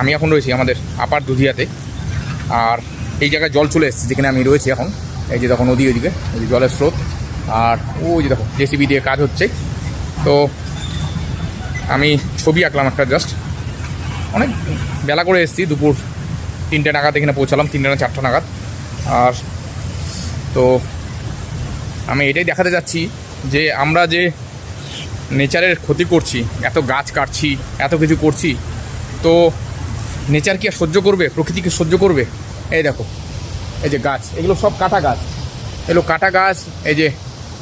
আমি এখন রয়েছি আমাদের আপার দুধিয়াতে। আর এই জায়গায় জল চলে এসেছে, যেখানে আমি রয়েছি এখন। এই যে দেখো নদী ওইদিকে যে জলের স্রোত। আর ওই যে দেখো জেসিবি দিয়ে কাজ হচ্ছে। তো আমি ছবি আঁকলাম একটা জাস্ট অনেক বেলা করে এসেছি, দুপুর তিনটে নাগাদ এখানে পৌঁছালাম, তিনটে না চারটা নাগাদ। আর তো আমি এটাই দেখাতে যাচ্ছি যে আমরা যে নেচারের ক্ষতি করছি, এত গাছ কাটছি, এত কিছু করছি, তো নেচার কি আর সহ্য করবে? প্রকৃতিকে সহ্য করবে? এই দেখো, এই যে গাছ, এগুলো সব কাটা গাছ। এগুলো কাটা গাছ, এই যে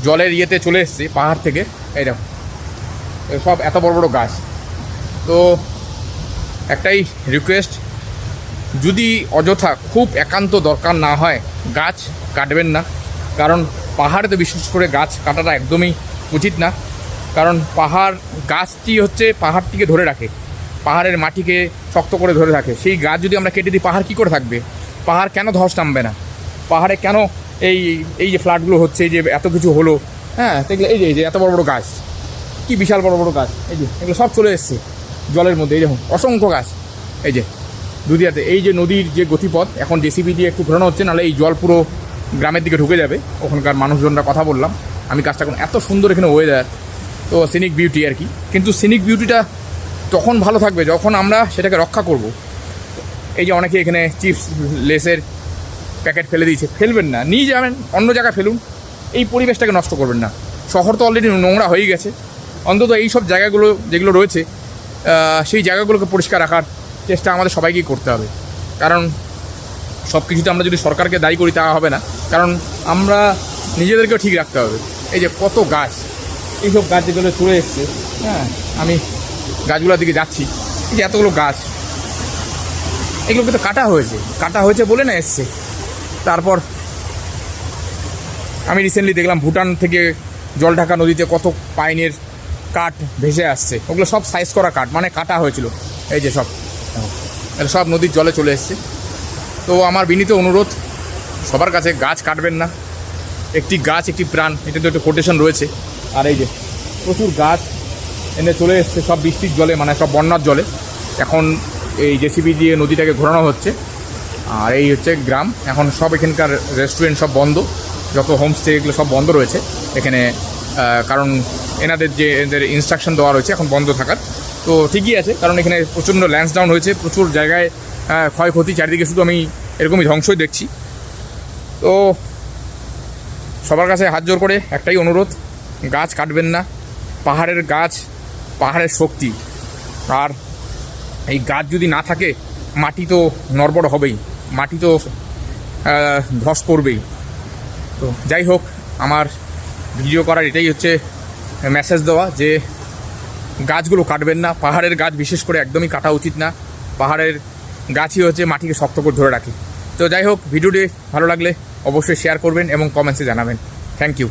জলের ইয়েতে চলে এসছে, পাহাড় থেকে, এই দেখো। সব এত বড় বড় গাছ। তো একটাই রিকোয়েস্ট যদি অযথা খুব একান্ত দরকার না হয়, গাছ কাটবেন না। কারণ পাহাড়ে বিশেষ করে গাছ কাটাটা একদমই উচিত না। কারণ পাহাড়, গাছটি হচ্ছে পাহাড়টিকে ধরে রাখে। পাহাড়ের মাটিকে শক্ত করে ধরে রাখে। সেই গাছ যদি আমরা কেটে দিই, পাহাড় কী করে থাকবে? পাহাড় কেন ধস নামবে না? পাহাড়ে কেন এই এই যে ফ্ল্যাটগুলো হচ্ছে, এই যে এত কিছু হলো? হ্যাঁ দেখলে এই যে এই যে এত বড় বড় গাছ। কি বিশাল বড় বড় গাছ। এই যে, এগুলো সব চলে এসছে জলের মধ্যে। এই দেখুন, অসংখ্য গাছ। এই যে, দুদিয়াতে। এই যে নদীর যে গতিপথ, এখন জেসিবি দিয়ে একটু ঘোরানো হচ্ছে, নাহলে এই জল পুরো গ্রামের দিকে ঢুকে যাবে। ওখানকার মানুষজনরা কথা বললাম। আমি কাজটা এখন এত সুন্দর এখানে ওয়েদার তো সিনিক বিউটি আর কি। কিন্তু সিনিক বিউটিটা তখন ভালো থাকবে, যখন আমরা সেটাকে রক্ষা করব। এই যে অনেকে এখানে চিপস, লেসের প্যাকেট ফেলে দিয়েছে, ফেলবেন না, নিয়ে যাবেন, অন্য জায়গায় ফেলুন। এই পরিবেশটাকে নষ্ট করবেন না। শহর তো অলরেডি নোংরা হয়ে গেছে। অন্তত এই সব জায়গাগুলো যেগুলো রয়েছে সেই জায়গাগুলোকে পরিষ্কার রাখার চেষ্টা আমাদের সবাইকেই করতে হবে। কারণ সব কিছুতে আমরা যদি সরকারকে দায়ী করি, তা হবে না। কারণ আমরা নিজেদেরকেও ঠিক রাখতে হবে। এই যে কত গাছ, এইসব গাছ যেগুলো চলে এসছে হ্যাঁ আমি গাছগুলোর দিকে যাচ্ছি। এই যে এতগুলো গাছ। এগুলোকে তো কাটা হয়েছে। কাটা হয়েছে বলে না এসছে। তারপর আমি রিসেন্টলি দেখলাম ভুটান থেকে জল ঢাকা নদীতে কত পাইনের কাঠ ভেসে আসছে। ওগুলো সব সাইজ করা কাঠ মানে কাটা হয়েছিল। এই যে সব। এগুলো সব নদীর জলে চলে এসছে। তো আমার বিনীত অনুরোধ, সবার কাছে গাছ কাটবেন না। একটি গাছ, একটি প্রাণ এটা তো একটা কোটেশন রয়েছে। আর এই যে প্রচুর গাছ এনে চলে এসছে, সব বৃষ্টির জলে মানে সব বন্যার জলে। এখন এই জেসিবি দিয়ে নদীটাকে ঘোরানো হচ্ছে। আর এই হচ্ছে গ্রাম। এখন সব এখানকার রেস্টুরেন্ট সব বন্ধ। যত হোমস্টে এগুলো সব বন্ধ রয়েছে। এখানে কারণ এনাদের যে এদের ইনস্ট্রাকশন দেওয়া রয়েছে, এখন বন্ধ থাকার। তো ঠিকই আছে, কারণ এখানে প্রচণ্ড ল্যান্সডাউন হয়েছে। প্রচুর জায়গায় ক্ষয়ক্ষতি, চারিদিকে শুধু আমি এরকমই ধ্বংসই দেখছি। তো সবার কাছে হাত জোর করে একটাই অনুরোধ, গাছ কাটবেন না। পাহাড়ের গাছ পাহাড়ের শক্তি। আর এই গাছ যদি না থাকে, মাটি তো নড়বড় হবেই। মাটি তো ধস করবেই তো যাই হোক, আমার ভিডিও করার এটাই হচ্ছে মেসেজ দেওয়া যে, গাছগুলো কাটবেন না। পাহাড়ের গাছ বিশেষ করে একদমই কাটা উচিত না। পাহাড়ের গাছই হচ্ছে মাটিকে শক্ত করে ধরে রাখে। তো যাই হোক ভিডিওটি ভালো লাগলে অবশ্যই শেয়ার করবেন এবং কমেন্টসে জানাবেন। Thank you